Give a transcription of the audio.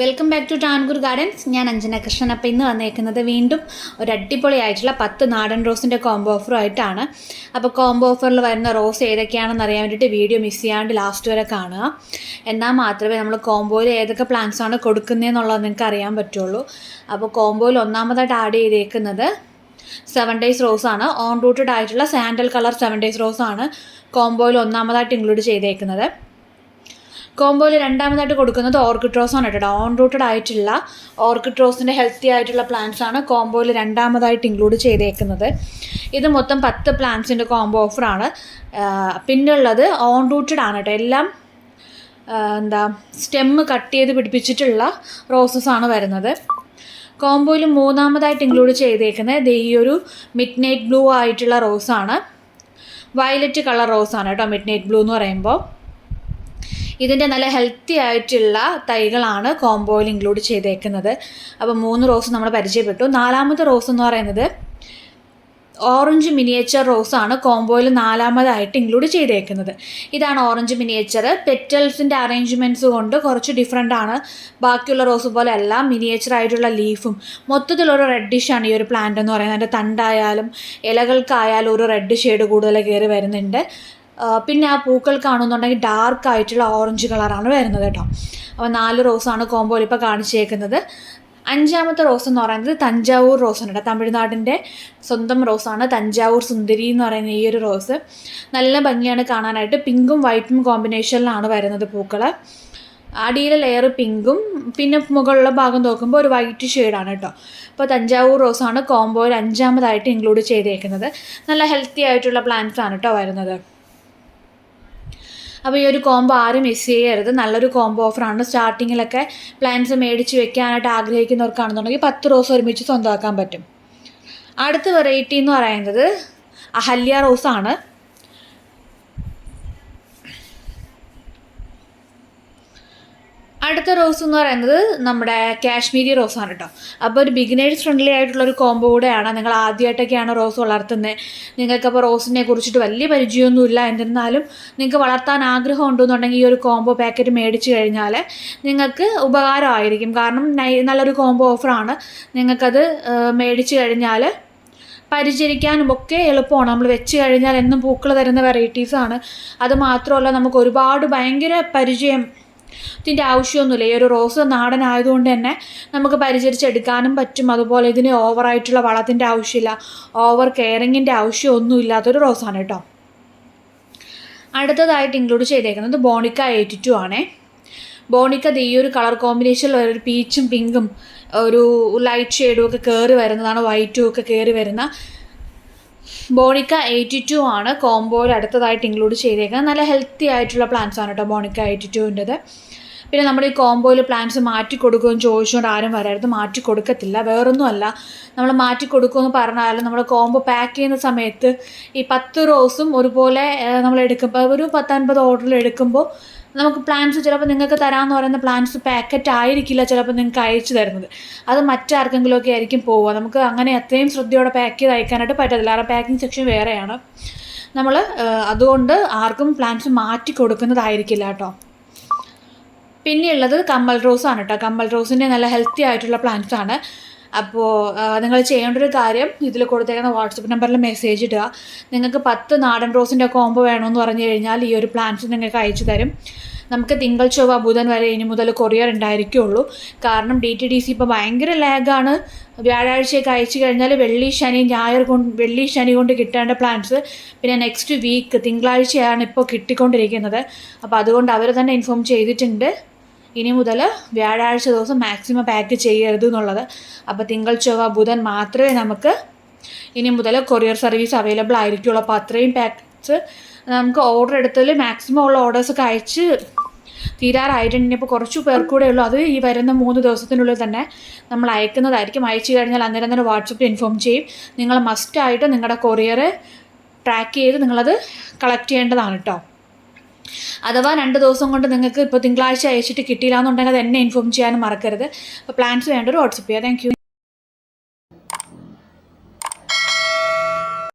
Welcome back to Tankur gardens. ഞാൻ അഞ്ജന കൃഷ്ണൻ. അപ്പോൾ ഇന്ന് വന്നേക്കുന്നത് വീണ്ടും ഒരു അടിപൊളി ആയിട്ടുള്ള പത്ത് നാടൻ റോസിന്റെ കോംബോ ഓഫറുമായിട്ടാണ് അപ്പോൾ കോംബോ ഓഫറിൽ വരുന്ന റോസ് ഏതൊക്കെയാണെന്ന് അറിയാൻ വേണ്ടിയിട്ട് വീഡിയോ മിസ് ചെയ്യാണ്ട് ലാസ്റ്റ് വരെ കാണുക. എന്നാൽ മാത്രമേ നമ്മൾ കോംബോയിൽ ഏതൊക്കെ പ്ലാന്റ്സ് ആണ് കൊടുക്കുന്നതെന്നുള്ളത് നിങ്ങൾക്ക് അറിയാൻ പറ്റുള്ളൂ. അപ്പോൾ കോംബോയിൽ ഒന്നാമതായിട്ട് ആഡ് ചെയ്തേക്കുന്നത് സെവൻ ഡേയ്സ് റോസ് ആണ്. ഓൺ റൂട്ടഡ് ആയിട്ടുള്ള sandal colour seven days rose ആണ്. കോംബോയിൽ ഒന്നാമതായിട്ട് ഇൻക്ലൂഡ് ചെയ്തേക്കുന്നത്. കോംബോയിൽ രണ്ടാമതായിട്ട് കൊടുക്കുന്നത് ഓർക്കിഡ് റോസ് ആണ് കേട്ടോ. ഓൺ റൂട്ടഡ് ആയിട്ടുള്ള ഓർക്കിഡ്രോസിന്റെ ഹെൽത്തി ആയിട്ടുള്ള പ്ലാന്റ്സ് ആണ് കോംബോയിൽ രണ്ടാമതായിട്ട് ഇൻക്ലൂഡ് ചെയ്തേക്കുന്നത്. ഇത് മൊത്തം പത്ത് പ്ലാന്റ്സിന്റെ കോംബോ ഓഫറാണ് പിന്നുള്ളത് ഓൺ റൂട്ടഡ് ആണ് കേട്ടോ. എല്ലാം എന്താ സ്റ്റെമ്മ് കട്ട് ചെയ്ത് പിടിപ്പിച്ചിട്ടുള്ള റോസസ് ആണ് വരുന്നത്. കോംബോയിൽ മൂന്നാമതായിട്ട് ഇൻക്ലൂഡ് ചെയ്തേക്കുന്നത് ഈ ഒരു മിഡ് നൈറ്റ് ബ്ലൂ ആയിട്ടുള്ള റോസാണ് വയലറ്റ് കളർ റോസാണ് കേട്ടോ മിഡ് നൈറ്റ് ബ്ലൂ എന്ന് പറയുമ്പോൾ. ഇതിന്റെ നല്ല ഹെൽത്തി ആയിട്ടുള്ള തൈകളാണ് കോംബോയിൽ ഇൻക്ലൂഡ് ചെയ്തേക്കുന്നത്. അപ്പോൾ മൂന്ന് റോസ് നമ്മൾ പരിചയപ്പെട്ടു. നാലാമത്തെ റോസ് എന്ന് പറയുന്നത് ഓറഞ്ച് മിനിയേച്ചർ റോസാണ് കോംബോയിൽ നാലാമതായിട്ട് ഇൻക്ലൂഡ് ചെയ്തേക്കുന്നത്. ഇതാണ് ഓറഞ്ച് മിനിയേച്ചർ പെറ്റൽസിന്റെ അറേഞ്ച്മെന്റ്സ് കൊണ്ട് കുറച്ച് ഡിഫറെന്റ് ആണ്. ബാക്കിയുള്ള റോസ് പോലെ അല്ല മിനിയേച്ചർ ആയിട്ടുള്ള ലീഫും മൊത്തത്തിലൊരു റെഡിഷാണ് ഈ ഒരു പ്ലാന്റ് എന്ന് പറയുന്നത്. അതിന്റെ തണ്ടായാലും ഇലകൾക്കായാലും ഒരു റെഡ് ഷെയ്ഡ് കൂടുതൽ കയറി വരുന്നുണ്ട്. പിന്നെ ആ പൂക്കൾ കാണുന്നുണ്ടെങ്കിൽ ഡാർക്ക് ആയിട്ടുള്ള ഓറഞ്ച് കളറാണ് വരുന്നത് കേട്ടോ. അപ്പോൾ നാല് റോസാണ് കോമ്പോയിൽ ഇപ്പോൾ കാണിച്ചേക്കുന്നത്. അഞ്ചാമത്തെ റോസ് എന്ന് പറയുന്നത് തഞ്ചാവൂർ റോസാണ് കേട്ടോ. തമിഴ്നാടിന്റെ സ്വന്തം റോസാണ് തഞ്ചാവൂർ സുന്ദരി എന്ന് പറയുന്ന ഈ ഒരു റോസ് നല്ല ഭംഗിയാണ് കാണാനായിട്ട്. പിങ്കും വൈറ്റും കോമ്പിനേഷനിലാണ് വരുന്നത് പൂക്കൾ അടിയിലെ ലെയർ പിങ്കും പിന്നെ മുകളിലെ ഭാഗം നോക്കുമ്പോൾ ഒരു വൈറ്റ് ഷെയ്ഡാണ് കേട്ടോ. അപ്പോൾ തഞ്ചാവൂർ റോസാണ് കോംബോയിൽ അഞ്ചാമതായിട്ട് ഇൻക്ലൂഡ് ചെയ്തേക്കുന്നത്. നല്ല ഹെൽത്തി ആയിട്ടുള്ള പ്ലാന്റ്സ് ആണ് കേട്ടോ വരുന്നത്. അപ്പോൾ ഈ ഒരു കോംബോ ആരും മിസ് ചെയ്യരുത്. നല്ലൊരു കോംബോ ഓഫറാണ് സ്റ്റാർട്ടിങ്ങിലൊക്കെ പ്ലാൻസ് മേടിച്ച് വെക്കാനായിട്ട് ആഗ്രഹിക്കുന്നവർക്കാണെന്നുണ്ടെങ്കിൽ പത്ത് റോസ് ഒരുമിച്ച് സ്വന്തമാക്കാൻ പറ്റും. അടുത്ത വെറൈറ്റി എന്ന് പറയുന്നത് അഹല്യ റോസാണ്. അടുത്ത റോസ് എന്ന് പറയുന്നത് നമ്മുടെ കാശ്മീരി ആണ് കേട്ടോ. അപ്പോൾ ഒരു ബിഗിനേഴ്സ് ഫ്രണ്ട്ലി ആയിട്ടുള്ള ഒരു കോംബോ കൂടെയാണ് നിങ്ങൾ ആദ്യമായിട്ടൊക്കെയാണ് റോസ് വളർത്തുന്നത്. നിങ്ങൾക്കപ്പോൾ റോസിനെ കുറിച്ചിട്ട് വലിയ പരിചയമൊന്നുമില്ല. എന്നിരുന്നാലും നിങ്ങൾക്ക് വളർത്താൻ ആഗ്രഹം ഉണ്ടെന്നുണ്ടെങ്കിൽ ഈ ഒരു കോംബോ പാക്കറ്റ് മേടിച്ച് കഴിഞ്ഞാൽ നിങ്ങൾക്ക് ഉപകാരമായിരിക്കും. കാരണം നല്ലൊരു കോംബോ ഓഫറാണ് നിങ്ങൾക്കത് മേടിച്ച് കഴിഞ്ഞാൽ പരിചരിക്കാനും ഒക്കെ എളുപ്പമാണ്. നമ്മൾ വെച്ച് കഴിഞ്ഞാൽ എന്നും പൂക്കൾ തരുന്ന വെറൈറ്റീസാണ് അത് മാത്രമല്ല നമുക്ക് ഒരുപാട് ഭയങ്കര പരിചയം ഇതിന്റെ ആവശ്യമൊന്നുമില്ല. ഈ ഒരു റോസ് നാടൻ ആയതുകൊണ്ട് തന്നെ നമുക്ക് പരിചരിച്ചെടുക്കാനും പറ്റും. അതുപോലെ ഇതിന് ഓവറായിട്ടുള്ള വളത്തിന്റെ ആവശ്യമില്ല. ഓവർ കെയറിങ്ങിന്റെ ആവശ്യമൊന്നും ഇല്ലാത്തൊരു റോസാണ് കേട്ടോ. അടുത്തതായിട്ട് ഇൻക്ലൂഡ് ചെയ്തേക്കുന്നത് ബോണിക്ക എയ്റ്റി ടു ആണേ. ബോണിക്ക ഈ ഒരു കളർ കോമ്പിനേഷനിൽ ഒരു പീച്ചും പിങ്കും ഒരു ലൈറ്റ് ഷെയ്ഡും ഒക്കെ കയറി വരുന്നതാണ് വൈറ്റും ഒക്കെ കയറി വരുന്ന ബോണിക്ക എയ്റ്റി ടു ആണ്. കോംബോയിൽ അടുത്തതായിട്ട് ഇൻക്ലൂഡ് ചെയ്തേക്കുന്നത്. നല്ല ഹെൽത്തി ആയിട്ടുള്ള പ്ലാന്റ്സ് ആണ് കേട്ടോ ബോണിക്ക എയ്റ്റി ടുവിന്റെത് പിന്നെ നമ്മൾ ഈ കോംബോയിൽ പ്ലാന്റ്സ് മാറ്റി കൊടുക്കുമെന്ന് ചോദിച്ചുകൊണ്ട് ആരും വരരുത് മാറ്റി കൊടുക്കത്തില്ല. വേറൊന്നുമല്ല. നമ്മൾ മാറ്റി കൊടുക്കുമെന്ന് പറഞ്ഞാലും നമ്മൾ കോംബോ പാക്ക് ചെയ്യുന്ന സമയത്ത് ഈ പത്ത് റോസും ഒരുപോലെ നമ്മൾ എടുക്കുമ്പോൾ ഒരു പത്തൻപത് ഓർഡറിൽ എടുക്കുമ്പോൾ നമുക്ക് പ്ലാൻസ് ചിലപ്പോൾ നിങ്ങൾക്ക് തരാമെന്ന് പറയുന്ന പ്ലാൻസ് പാക്കറ്റ് ആയിരിക്കില്ല ചിലപ്പോൾ നിങ്ങൾക്ക് അയച്ചു തരുന്നത്. അത് മറ്റാർക്കെങ്കിലും ഒക്കെ ആയിരിക്കും പോവുക. നമുക്ക് അങ്ങനെ അത്രയും ശ്രദ്ധയോടെ പാക്ക് ചെയ്ത് അയക്കാനായിട്ട് പറ്റത്തില്ല. കാരണം പാക്കിംഗ് സെക്ഷൻ വേറെയാണ്. നമ്മൾ അതുകൊണ്ട് ആർക്കും പ്ലാൻസ് മാറ്റി കൊടുക്കുന്നതായിരിക്കില്ല കേട്ടോ. പിന്നെയുള്ളത് കമ്മൽ റോസ് ആണ് കേട്ടോ. കമ്മൽ റോസിന്റെ നല്ല ഹെൽത്തി ആയിട്ടുള്ള പ്ലാന്റ്സ് ആണ്. അപ്പോൾ നിങ്ങൾ ചെയ്യേണ്ട ഒരു കാര്യം ഇതിൽ കൊടുത്തേക്കുന്ന വാട്സപ്പ് നമ്പറിൽ മെസ്സേജ് ഇടുക. നിങ്ങൾക്ക് പത്ത് നാടൻ റോസിന്റെ കോംബോ വേണമെന്ന് പറഞ്ഞു കഴിഞ്ഞാൽ ഈ ഒരു പ്ലാൻസ് നിങ്ങൾക്ക് അയച്ചു തരും. നമുക്ക് തിങ്കൾ ചൊവ്വ ബുധൻ വരെ ഇനി മുതൽ കൊറിയർ ഉണ്ടായിരിക്കുള്ളൂ. കാരണം ഡി ടി ഡി സി ഇപ്പോൾ ഭയങ്കര ലാഗാണ് വ്യാഴാഴ്ചയൊക്കെ അയച്ചു കഴിഞ്ഞാൽ വെള്ളി ശനി ഞായർ കൊണ്ട് വെള്ളി ശനി കൊണ്ട് കിട്ടേണ്ട പ്ലാൻസ് പിന്നെ നെക്സ്റ്റ് വീക്ക് തിങ്കളാഴ്ചയാണ് ഇപ്പോൾ കിട്ടിക്കൊണ്ടിരിക്കുന്നത്. അപ്പോൾ അതുകൊണ്ട് അവർ തന്നെ ഇൻഫോം ചെയ്തിട്ടുണ്ട്. ഇനി മുതൽ വ്യാഴാഴ്ച ദിവസം മാക്സിമം പാക്ക് ചെയ്യരുത് എന്നുള്ളത്. അപ്പോൾ തിങ്കൾ ചൊവ്വ ബുധൻ മാത്രമേ നമുക്ക് ഇനി മുതൽ കൊറിയർ സർവീസ് അവൈലബിൾ ആയിരിക്കുള്ളൂ. അപ്പോൾ അത്രയും പാക്സ് നമുക്ക് ഓർഡർ എടുത്തതിൽ മാക്സിമം ഉള്ള ഓർഡേഴ്സൊക്കെ അയച്ച് തീരാറായിട്ടുണ്ട്. ഇനിയിപ്പോൾ കുറച്ച് പേർ കൂടെ ഉള്ളൂ. അത് ഈ വരുന്ന മൂന്ന് ദിവസത്തിനുള്ളിൽ തന്നെ നമ്മൾ അയക്കുന്നതായിരിക്കും. അയച്ചു കഴിഞ്ഞാൽ അന്നേരം തന്നെ വാട്സപ്പിൽ ഇൻഫോം ചെയ്യും. നിങ്ങൾ മസ്റ്റായിട്ട് നിങ്ങളുടെ കൊറിയർ ട്രാക്ക് ചെയ്ത് നിങ്ങളത് കളക്ട് ചെയ്യേണ്ടതാണ് കേട്ടോ അഥവാ രണ്ട് ദിവസം കൊണ്ട് നിങ്ങൾക്ക് ഇപ്പോൾ തിങ്കളാഴ്ച അയച്ചിട്ട് കിട്ടിയില്ല എന്നുണ്ടെങ്കിൽ അത് എന്നെ ഇൻഫോം ചെയ്യാനും മറക്കരുത്. അപ്പോൾ പ്ലാൻസ് വേണ്ട ഒരു വാട്സപ്പ് ചെയ്യാം. താങ്ക്